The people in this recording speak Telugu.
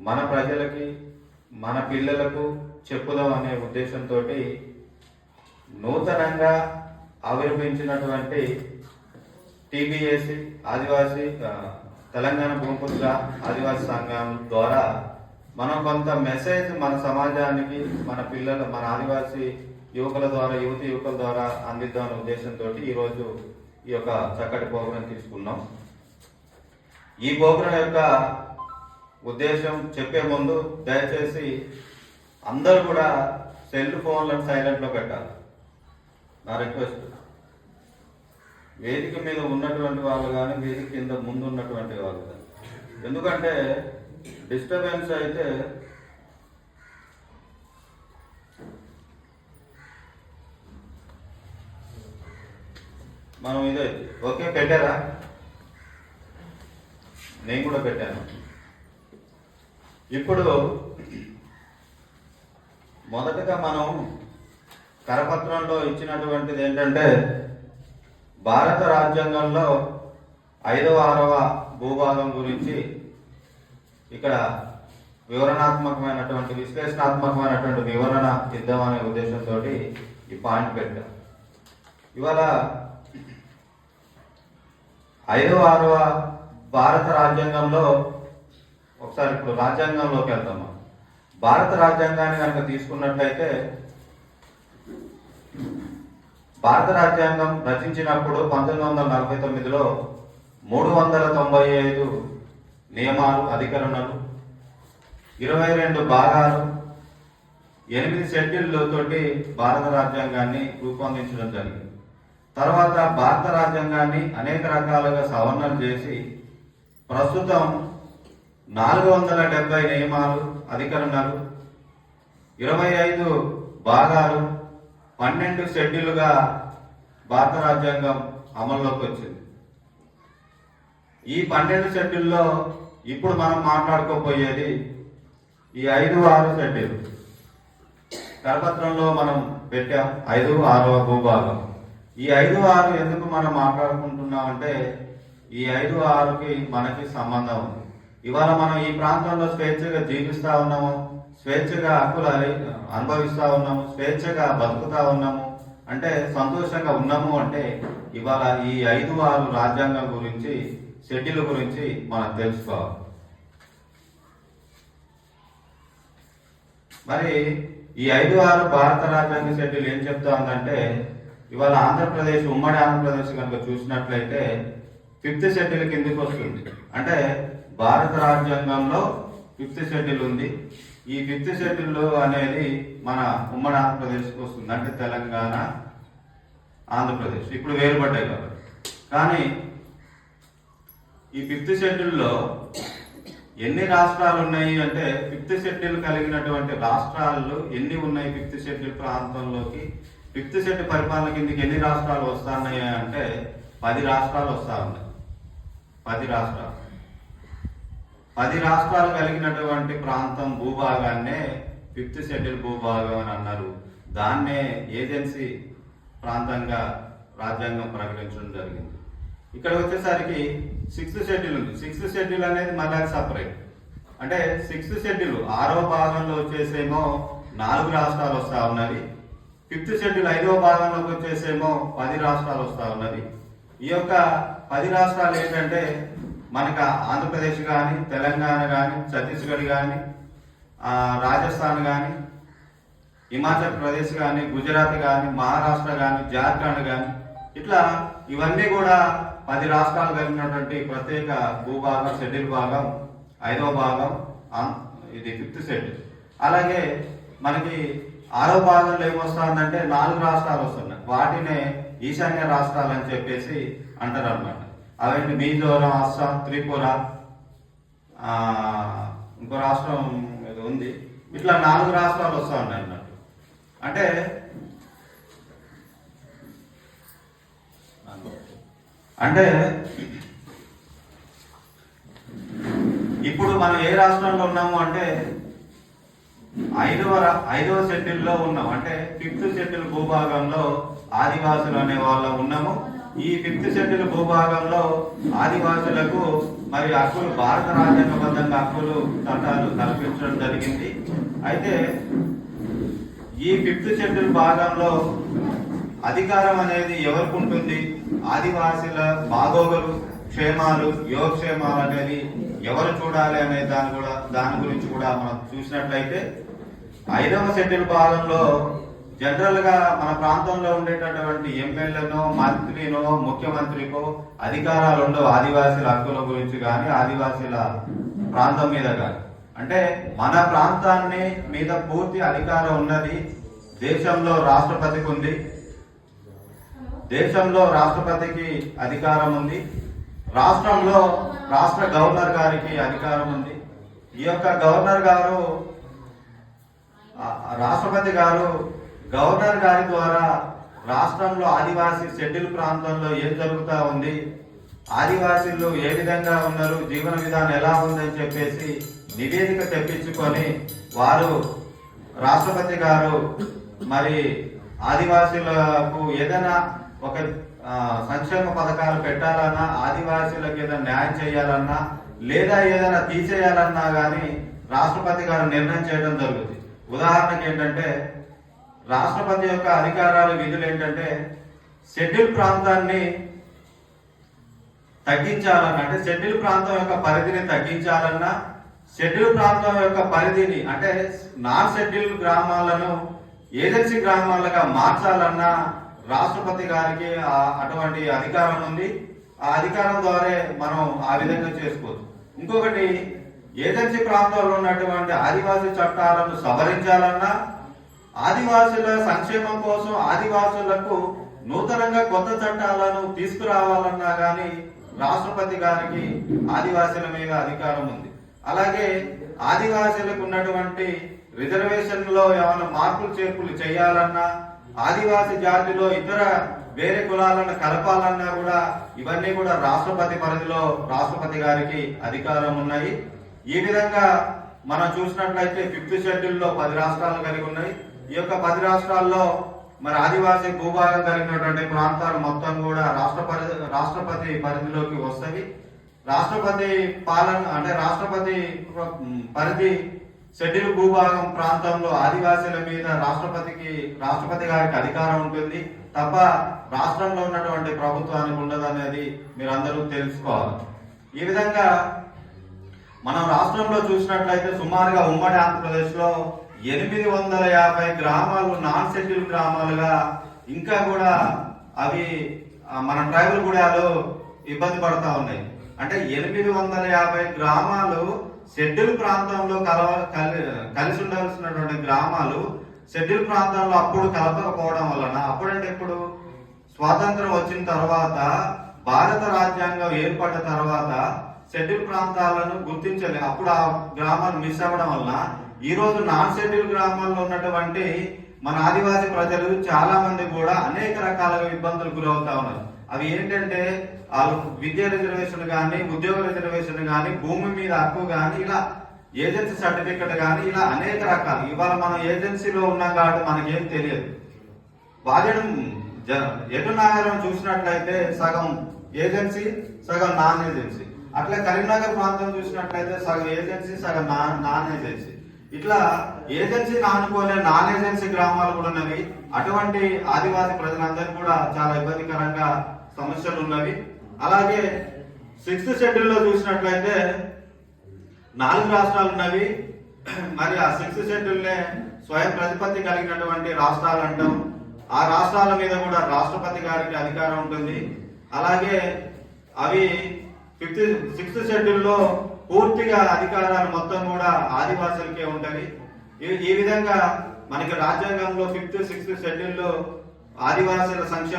మన ప్రజలకి మన పిల్లలకు చెప్పుదాం అనే ఉద్దేశంతో నూతనంగా ఆవిర్భించినటువంటి టీబీఎస్సి ఆదివాసీ తెలంగాణ భూమిపుత్ర ఆదివాసీ సంఘం ద్వారా మనం కొంత మెసేజ్ మన సమాజానికి మన పిల్లల మన ఆదివాసీ యువకుల ద్వారా యువతి యువకుల ద్వారా అందిద్దామనే ఉద్దేశంతో ఈరోజు ఈ యొక్క చక్కటి ప్రోగ్రాం తీసుకున్నాం. ఈ ప్రోగ్రాం యొక్క ఉద్దేశం చెప్పే ముందు దయచేసి అందరూ కూడా సెల్ ఫోన్లను సైలెంట్లో పెట్టాలి. నా రిక్వెస్ట్. వేదిక మీద ఉన్నటువంటి వాళ్ళు కానీ వేదిక కింద ముందు ఉన్నటువంటి వాళ్ళు కానీ. ఎందుకంటే డిస్టర్బెన్స్ అయితే మనం ఇదే ఓకే పెట్టారా? నేను కూడా పెట్టాను. ఇప్పుడు మొదటగా మనం కరపత్రంలో ఇచ్చినటువంటిది ఏంటంటే భారత రాజ్యాంగంలో ఐదవ ఆరవ భూభాగం గురించి ఇక్కడ వివరణాత్మకమైనటువంటి విశ్లేషణాత్మకమైనటువంటి వివరణ ఇద్దామనే ఉద్దేశంతో ఈ పాయింట్ పెట్టాం. ఇవాళ ఐదవ ఆరవ భారత రాజ్యాంగంలో ఒకసారి ఇప్పుడు రాజ్యాంగంలోకి వెళ్తాం భారత రాజ్యాంగాన్ని కనుక తీసుకున్నట్లయితే భారత రాజ్యాంగం రచించినప్పుడు పంతొమ్మిది వందల నలభై తొమ్మిదిలో మూడు వందల తొంభై ఐదు నియమాలు అధికరణలు ఇరవై రెండు భాగాలు ఎనిమిది షెడ్యూళ్ళతోటి భారత రాజ్యాంగాన్ని రూపొందించడం జరిగింది. తర్వాత భారత రాజ్యాంగాన్ని అనేక రకాలుగా సవరణలు చేసి ప్రస్తుతం నాలుగు వందల డెబ్బై నియమాలు అధికరణలు ఇరవై ఐదు భాగాలు పన్నెండు షెడ్యూలుగా భారత రాజ్యాంగం అమల్లోకి వచ్చింది. ఈ పన్నెండు షెడ్యూల్లో ఇప్పుడు మనం మాట్లాడుకోబోయేది ఈ ఐదు ఆరు షెడ్యూల్. కరపత్రంలో మనం పెట్టాం ఐదు ఆరవ భూభాగం. ఈ ఐదు ఆరు ఎందుకు మనం మాట్లాడుకుంటున్నామంటే ఈ ఐదు ఆరుకి మనకి సంబంధం ఉంది. ఇవాళ మనం ఈ ప్రాంతంలో స్వేచ్ఛగా జీవిస్తా ఉన్నాము స్వేచ్ఛగా హక్కులు అనుభవిస్తూ అనుభవిస్తా ఉన్నాము స్వేచ్ఛగా బతుకుతా ఉన్నాము. అంటే సంతోషంగా ఉన్నాము అంటే ఇవాళ ఈ ఐదు ఆరు రాజ్యాంగం గురించి షెడ్యూల్ గురించి మనం తెలుసుకోవాలి. మరి ఈ ఐదు ఆరు భారత రాజ్యాంగ షెడ్యూల్ ఏం చెప్తా ఉందంటే ఇవాళ ఆంధ్రప్రదేశ్ ఉమ్మడి ఆంధ్రప్రదేశ్ కనుక చూసినట్లయితే ఫిఫ్త్ షెడ్యూల్ కిందకి వస్తుంది. అంటే భారత రాజ్యాంగంలో ఫిఫ్త్ షెడ్యూల్ ఉంది. ఈ ఫిఫ్త్ షెడ్యూల్ అనేది మన ఉమ్మడి ఆంధ్రప్రదేశ్కి వస్తుంది. అంటే తెలంగాణ ఆంధ్రప్రదేశ్. ఇప్పుడు వేరుపడ్డాయి కాబట్టి. కానీ ఈ ఫిఫ్త్ షెడ్యూల్లో ఎన్ని రాష్ట్రాలు ఉన్నాయి అంటే ఫిఫ్త్ షెడ్యూల్ కలిగినటువంటి రాష్ట్రాలు ఎన్ని ఉన్నాయి ఫిఫ్త్ షెడ్యూల్ ప్రాంతంలోకి? ఫిఫ్త్ షెడ్యూల్ పరిపాలన కిందకి ఎన్ని రాష్ట్రాలు వస్తున్నాయి అంటే పది రాష్ట్రాలు వస్తా ఉన్నాయి. పది రాష్ట్రాలు. పది రాష్ట్రాలు కలిగినటువంటి ప్రాంతం భూభాగాన్నే ఫిఫ్త్ షెడ్యూల్ భూభాగం అని అన్నారు. దాన్నే ఏజెన్సీ ప్రాంతంగా రాజ్యాంగం ప్రకటించడం జరిగింది. ఇక్కడ వచ్చేసరికి సిక్స్త్ షెడ్యూల్ ఉంది. సిక్స్త్ షెడ్యూల్ అనేది మళ్ళీ సపరేట్. అంటే సిక్స్త్ షెడ్యూల్ ఆరో భాగంలో వచ్చేసేమో నాలుగు రాష్ట్రాలు వస్తూ ఉన్నవి ఫిఫ్త్ షెడ్యూల్ ఐదో భాగంలోకి వచ్చేసేమో పది రాష్ట్రాలు వస్తూ ఉన్నవి ఈ యొక్క పది రాష్ట్రాలు ఏంటంటే మనకు ఆంధ్రప్రదేశ్ కానీ తెలంగాణ కానీ ఛత్తీస్గఢ్ కానీ రాజస్థాన్ కానీ హిమాచల్ ప్రదేశ్ కానీ గుజరాత్ కానీ మహారాష్ట్ర కానీ జార్ఖండ్ కానీ ఇట్లా ఇవన్నీ కూడా పది రాష్ట్రాలు కలిగినటువంటి ప్రత్యేక భూభాగం షెడ్యూల్ భాగం ఐదవ భాగం ఇది ఫిఫ్త్ షెడ్యూల్. అలాగే మనకి ఆరో భాగంలో ఏమొస్తుందంటే నాలుగు రాష్ట్రాలు వస్తున్నాయి. వాటినే ఈశాన్య రాష్ట్రాలు అని చెప్పేసి అంటారు అనమాట అవన్నీ మిజోరం అస్సాం త్రిపుర ఇంకో రాష్ట్రం ఇది ఉంది. ఇట్లా నాలుగు రాష్ట్రాలు వస్తూ ఉంటాయి అన్నట్టు అంటే అంటే ఇప్పుడు మనం ఏ రాష్ట్రంలో ఉన్నాము అంటే ఐదవ ఐదవ షెడ్యూల్లో ఉన్నాం. అంటే ఫిఫ్త్ షెడ్యూల్ భూభాగంలో ఆదివాసులు అనే వాళ్ళు ఉన్నాము. ఈ ఫిఫ్త్ షెడ్యూల్ భూభాగంలో ఆదివాసులకు మరి హక్కులు భారత రాజ్యాంగబద్ధంగా హక్కులు చట్టాలు కల్పించడం జరిగింది. అయితే ఈ ఫిఫ్త్ షెడ్యూల్ భాగంలో అధికారం అనేది ఎవరికి ఉంటుంది? ఆదివాసీల బాగోగులు క్షేమాలు యోగక్షేమాలు అనేది ఎవరు చూడాలి అనే దాని కూడా దాని గురించి కూడా మనం చూసినట్లయితే ఐదవ షెడ్యూల్ భాగంలో జనరల్గా మన ప్రాంతంలో ఉండేటటువంటి ఎమ్మెల్యేనో మంత్రినో ముఖ్యమంత్రికో అధికారాలు ఉండవు ఆదివాసీల హక్కుల గురించి కానీ ఆదివాసీల ప్రాంతం మీద కానీ అంటే మన ప్రాంతాన్ని మీద పూర్తి అధికారం ఉన్నది దేశంలో రాష్ట్రపతికి ఉంది. దేశంలో రాష్ట్రపతికి అధికారం ఉంది. రాష్ట్రంలో రాష్ట్ర గవర్నర్ గారికి అధికారం ఉంది. ఈ యొక్క గవర్నర్ గారు రాష్ట్రపతి గారు గవర్నర్ గారి ద్వారా రాష్ట్రంలో ఆదివాసీ షెడ్యూల్ ప్రాంతంలో ఏం జరుగుతూ ఉంది? ఆదివాసీలు ఏ విధంగా ఉన్నారు? జీవన విధానం ఎలా ఉందని చెప్పేసి నివేదిక తెప్పించుకొని వారు రాష్ట్రపతి గారు మరి ఆదివాసీలకు ఏదైనా ఒక సంక్షేమ పథకాలు పెట్టాలన్నా ఆదివాసీలకు ఏదైనా న్యాయం చేయాలన్నా లేదా ఏదైనా తీసేయాలన్నా కానీ రాష్ట్రపతి గారు నిర్ణయం చేయడం జరుగుతుంది. ఉదాహరణకి ఏంటంటే రాష్ట్రపతి యొక్క అధికారాలు విధులు ఏంటంటే షెడ్యూల్ ప్రాంతాన్ని తగ్గించాలన్నా అంటే షెడ్యూల్ ప్రాంతం యొక్క పరిధిని తగ్గించాలన్నా షెడ్యూల్ ప్రాంతం యొక్క పరిధిని అంటే నాన్ షెడ్యూల్ గ్రామాలను ఏజెన్సీ గ్రామాలుగా మార్చాలన్నా రాష్ట్రపతి గారికి అటువంటి అధికారం ఉంది. ఆ అధికారం ద్వారా మనం ఆ విధంగా చేసుకోవచ్చు. ఇంకొకటి ఏజెన్సీ ప్రాంతంలో ఉన్నటువంటి ఆదివాసీ చట్టాలను సవరించాలన్నా ఆదివాసుల సంక్షేమం కోసం ఆదివాసులకు నూతనంగా కొత్త చట్టాలను తీసుకురావాలన్నా గాని రాష్ట్రపతి గారికి ఆదివాసుల మీద అధికారం ఉంది. అలాగే ఆదివాసులకు ఉన్నటువంటి రిజర్వేషన్లో ఏమైనా మార్పులు చేర్పులు చేయాలన్నా ఆదివాసి జాతిలో ఇతర వేరే కులాలను కలపాలన్నా కూడా ఇవన్నీ కూడా రాష్ట్రపతి పరిధిలో రాష్ట్రపతి గారికి అధికారం ఉన్నాయి. ఈ విధంగా మనం చూసినట్లయితే ఫిఫ్త్ షెడ్యూల్లో పది రాష్ట్రాలు కలిగి ఉన్నాయి. ఈ యొక్క పది రాష్ట్రాల్లో మరి ఆదివాసీ భూభాగం కలిగినటువంటి ప్రాంతాలు మొత్తం కూడా రాష్ట్ర రాష్ట్రపతి పరిధిలోకి వస్తాయి. రాష్ట్రపతి పాలన అంటే రాష్ట్రపతి పరిధి షెడ్యూల్ భూభాగం ప్రాంతంలో ఆదివాసీల మీద రాష్ట్రపతికి రాష్ట్రపతి గారికి అధికారం ఉంటుంది. తప్ప రాష్ట్రంలో ఉన్నటువంటి ప్రభుత్వానికి ఉండదు అనేది మీరు అందరూ తెలుసుకోవాలి. ఈ విధంగా మనం రాష్ట్రంలో చూసినట్లయితే సుమారుగా ఉమ్మడి ఆంధ్రప్రదేశ్లో ఎనిమిది వందల యాభై గ్రామాలు నాన్ షెడ్యూల్ గ్రామాలుగా ఇంకా కూడా అవి మన ట్రైబల్ గూడాలు ఇబ్బంది పడతా ఉన్నాయి. అంటే ఎనిమిది వందల యాభై గ్రామాలు షెడ్యూల్ ప్రాంతంలో కలవ కలి- కలిసి ఉండాల్సినటువంటి గ్రామాలు షెడ్యూల్ ప్రాంతంలో అప్పుడు కలపకపోవడం వలన అప్పుడంటే ఇప్పుడు స్వాతంత్రం వచ్చిన తర్వాత భారత రాజ్యాంగం ఏర్పడ్డ తర్వాత షెడ్యూల్ ప్రాంతాలను గుర్తించలే. అప్పుడు ఆ గ్రామాలు మిస్ అవ్వడం వలన ఈ రోజు నాన్ షెడ్యూల్ గ్రామాల్లో ఉన్నటువంటి మన ఆదివాసీ ప్రజలు చాలా మంది కూడా అనేక రకాలుగా ఇబ్బందులు గురవుతా ఉన్నారు. అవి ఏంటంటే వాళ్ళు విద్యా రిజర్వేషన్ కానీ ఉద్యోగ రిజర్వేషన్ కానీ భూమి మీద హక్కు కానీ ఇలా ఏజెన్సీ సర్టిఫికెట్ కానీ ఇలా అనేక రకాలు. ఇవాళ మనం ఏజెన్సీలో ఉన్నాం కాబట్టి మనకేం తెలియదు. వాదడం జనం ఎటు నగరం చూసినట్లయితే సగం ఏజెన్సీ సగం నాన్ ఏజెన్సీ. అట్లా కరీంనగర్ ప్రాంతం చూసినట్లయితే సగం ఏజెన్సీ సగం నాన్ ఏజెన్సీ. ఇట్లా ఏజెన్సీని ఆనుకోలే నాన్ ఏజెన్సీ గ్రామాలు కూడా ఉన్నవి. అటువంటి ఆదివాసీ ప్రజలందరూ కూడా చాలా ఇబ్బందికరంగా సమస్యలు ఉన్నవి. అలాగే సిక్స్త్ షెడ్యూల్లో చూసినట్లయితే నాలుగు రాష్ట్రాలు ఉన్నవి. మరి ఆ సిక్స్త్ షెడ్యూల్ నే స్వయం ప్రతిపత్తి కలిగినటువంటి రాష్ట్రాలు అంటాం. ఆ రాష్ట్రాల మీద కూడా రాష్ట్రపతి గారికి అధికారం ఉంటుంది. అలాగే అవి ఫిఫ్త్ సిక్స్త్ షెడ్యూల్లో పూర్తిగా అధికారాలు మొత్తం కూడా ఆదివాసులకే ఉంటుంది. ఈ- ఈ విధంగా మనకి రాజ్యాంగంలో ఫిఫ్త్ సిక్స్త్ షెడ్యూల్లో ఆదివాసుల సంక్షేమ